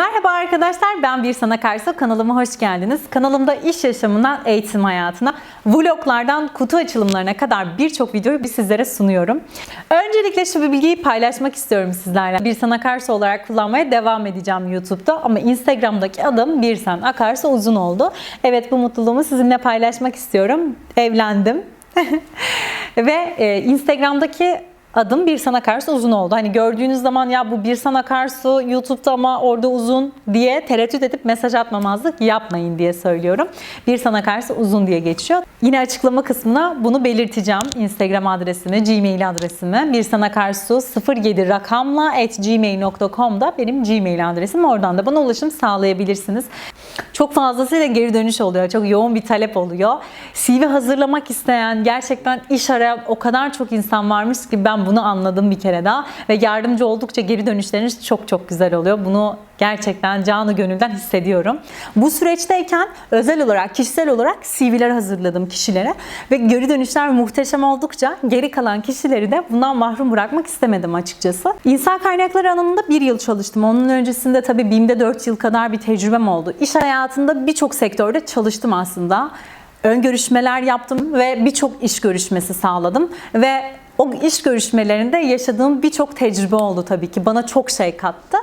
Merhaba arkadaşlar ben Bir Sana Karso kanalıma hoş geldiniz. Kanalımda iş yaşamından eğitim hayatına, vloglardan kutu açılımlarına kadar birçok videoyu bir sizlere sunuyorum. Öncelikle şu bir bilgiyi paylaşmak istiyorum sizlerle. Bir Sana Karso olarak kullanmaya devam edeceğim YouTube'da ama Instagram'daki adım Bir Sen Akarsu uzun oldu. Evet bu mutluluğumu sizinle paylaşmak istiyorum. Evlendim. Ve e, Instagram'daki adım Bir Sana Karsu uzun oldu. Hani gördüğünüz zaman ya bu Bir Sana Karsu YouTube'da ama orada uzun diye tereddüt edip mesaj atmamazlık yapmayın diye söylüyorum. Bir Sana Karsu uzun diye geçiyor. Yine açıklama kısmına bunu belirteceğim. Instagram adresimi, Gmail adresimi. Bir Sana Karsu 07 rakamla at gmail.com'da benim Gmail adresim. Oradan da bana ulaşım sağlayabilirsiniz. Çok fazlasıyla geri dönüş oluyor. Çok yoğun bir talep oluyor. CV hazırlamak isteyen, gerçekten iş arayan o kadar çok insan varmış ki ben bunu anladım bir kere daha. Ve yardımcı oldukça geri dönüşleriniz çok çok güzel oluyor. Bunu gerçekten canı gönülden hissediyorum. Bu süreçteyken özel olarak, kişisel olarak CV'ler hazırladım kişilere. Ve geri dönüşler muhteşem oldukça geri kalan kişileri de bundan mahrum bırakmak istemedim açıkçası. İnsan kaynakları alanında bir yıl çalıştım. Onun öncesinde tabii BİM'de 4 yıl kadar bir tecrübem oldu. İş hayatında birçok sektörde çalıştım aslında. Ön görüşmeler yaptım ve birçok iş görüşmesi sağladım ve o iş görüşmelerinde yaşadığım birçok tecrübe oldu tabii ki. Bana çok şey kattı.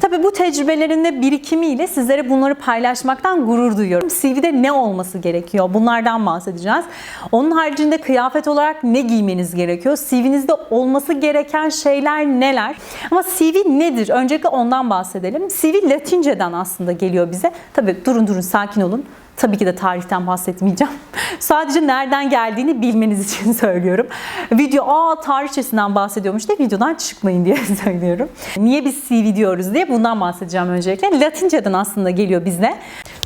Tabii bu tecrübelerin de birikimiyle sizlere bunları paylaşmaktan gurur duyuyorum. CV'de ne olması gerekiyor? Bunlardan bahsedeceğiz. Onun haricinde kıyafet olarak ne giymeniz gerekiyor? CV'nizde olması gereken şeyler neler? Ama CV nedir? Öncelikle ondan bahsedelim. CV Latinceden aslında geliyor bize. Tabii durun durun sakin olun. Tabii ki de tarihten bahsetmeyeceğim. Sadece nereden geldiğini bilmeniz için söylüyorum. Video aa tarihçesinden bahsediyormuş diye videodan çıkmayın diye söylüyorum. Niye biz CV diyoruz diye bundan bahsedeceğim öncelikle. Latinceden aslında geliyor bize.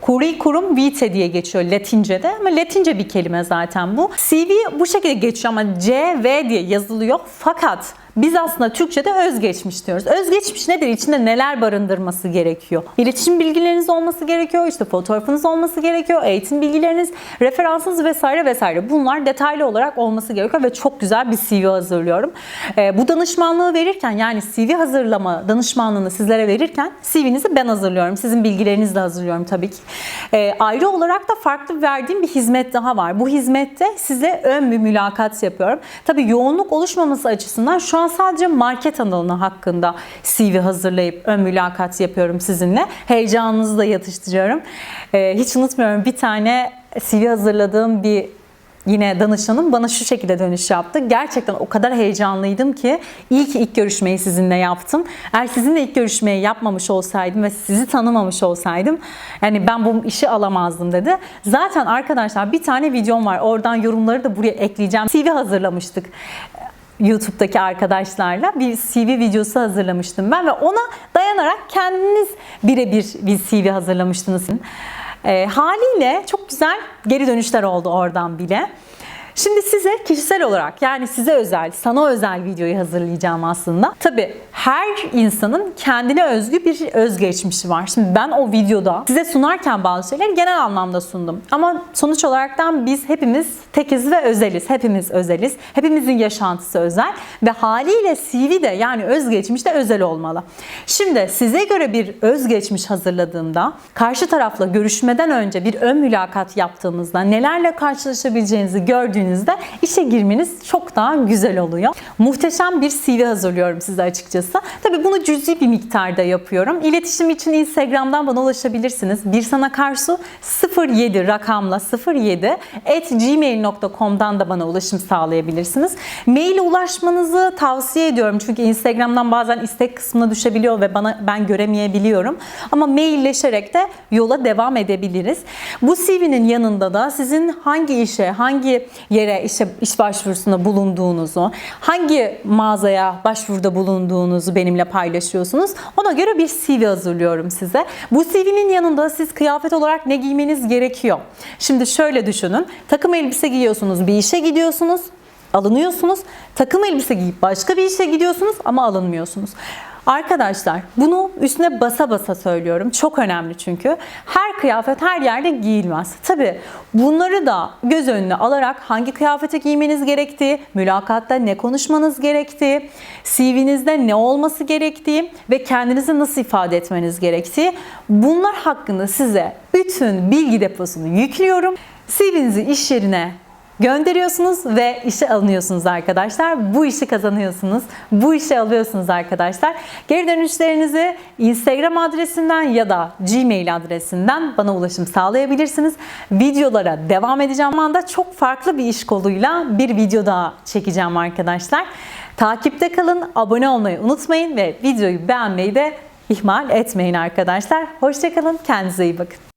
Curriculum vitae diye geçiyor Latince'de ama Latince bir kelime zaten bu. CV bu şekilde geçiyor ama CV diye yazılıyor fakat biz aslında Türkçe'de özgeçmiş diyoruz. Özgeçmiş nedir? İçinde neler barındırması gerekiyor? İletişim bilgileriniz olması gerekiyor, işte fotoğrafınız olması gerekiyor, eğitim bilgileriniz, referansınız vesaire vesaire. Bunlar detaylı olarak olması gerekiyor ve çok güzel bir CV hazırlıyorum. Ee, bu danışmanlığı verirken yani CV hazırlama danışmanlığını sizlere verirken CV'nizi ben hazırlıyorum. Sizin bilgilerinizi de hazırlıyorum tabii ki. Ee, ayrı olarak da farklı verdiğim bir hizmet daha var. Bu hizmette size ön bir mülakat yapıyorum. Tabii yoğunluk oluşmaması açısından şu an sadece market alanı hakkında CV hazırlayıp ön mülakat yapıyorum sizinle. Heyecanınızı da yatıştırıyorum. Ee, hiç unutmuyorum bir tane CV hazırladığım bir yine danışanım bana şu şekilde dönüş yaptı. Gerçekten o kadar heyecanlıydım ki iyi ki ilk görüşmeyi sizinle yaptım. Eğer sizinle ilk görüşmeyi yapmamış olsaydım ve sizi tanımamış olsaydım yani ben bu işi alamazdım dedi. Zaten arkadaşlar bir tane videom var. Oradan yorumları da buraya ekleyeceğim. CV hazırlamıştık. YouTube'daki arkadaşlarla bir CV videosu hazırlamıştım ben ve ona dayanarak kendiniz birebir bir CV hazırlamıştınız. E, haliyle çok güzel geri dönüşler oldu oradan bile. Şimdi size kişisel olarak yani size özel, sana özel videoyu hazırlayacağım aslında. Tabii her insanın kendine özgü bir özgeçmişi var. Şimdi ben o videoda size sunarken bazı şeyleri genel anlamda sundum. Ama sonuç olaraktan biz hepimiz tekiz ve özeliz. Hepimiz özeliz. Hepimizin yaşantısı özel ve haliyle CV de yani özgeçmiş de özel olmalı. Şimdi size göre bir özgeçmiş hazırladığımda karşı tarafla görüşmeden önce bir ön mülakat yaptığımızda nelerle karşılaşabileceğinizi gördüğünüzde işe girmeniz çok daha güzel oluyor. Muhteşem bir CV hazırlıyorum size açıkçası. Tabii bunu cüzi bir miktarda yapıyorum. İletişim için Instagram'dan bana ulaşabilirsiniz. Bir sana karşı 07 rakamla 07 at gmail.com'dan da bana ulaşım sağlayabilirsiniz. Maile ulaşmanızı tavsiye ediyorum. Çünkü Instagram'dan bazen istek kısmına düşebiliyor ve bana ben göremeyebiliyorum. Ama mailleşerek de yola devam edebiliriz. Bu CV'nin yanında da sizin hangi işe, hangi yere işe, iş başvurusunda bulunduğunuzu, hangi mağazaya başvuruda bulunduğunuzu benimle paylaşıyorsunuz. Ona göre bir CV hazırlıyorum size. Bu CV'nin yanında siz kıyafet olarak ne giymeniz gerekiyor? Şimdi şöyle düşünün. Takım elbise giyiyorsunuz, bir işe gidiyorsunuz, alınıyorsunuz. Takım elbise giyip başka bir işe gidiyorsunuz ama alınmıyorsunuz. Arkadaşlar bunu üstüne basa basa söylüyorum. Çok önemli çünkü. Her kıyafet her yerde giyilmez. Tabi bunları da göz önüne alarak hangi kıyafeti giymeniz gerektiği, mülakatta ne konuşmanız gerektiği, CV'nizde ne olması gerektiği ve kendinizi nasıl ifade etmeniz gerektiği bunlar hakkında size bütün bilgi deposunu yüklüyorum. CV'nizi iş yerine gönderiyorsunuz ve işe alınıyorsunuz arkadaşlar. Bu işi kazanıyorsunuz. Bu işe alıyorsunuz arkadaşlar. Geri dönüşlerinizi Instagram adresinden ya da Gmail adresinden bana ulaşım sağlayabilirsiniz. Videolara devam edeceğim anda çok farklı bir iş koluyla bir video daha çekeceğim arkadaşlar. Takipte kalın, abone olmayı unutmayın ve videoyu beğenmeyi de ihmal etmeyin arkadaşlar. Hoşçakalın, kendinize iyi bakın.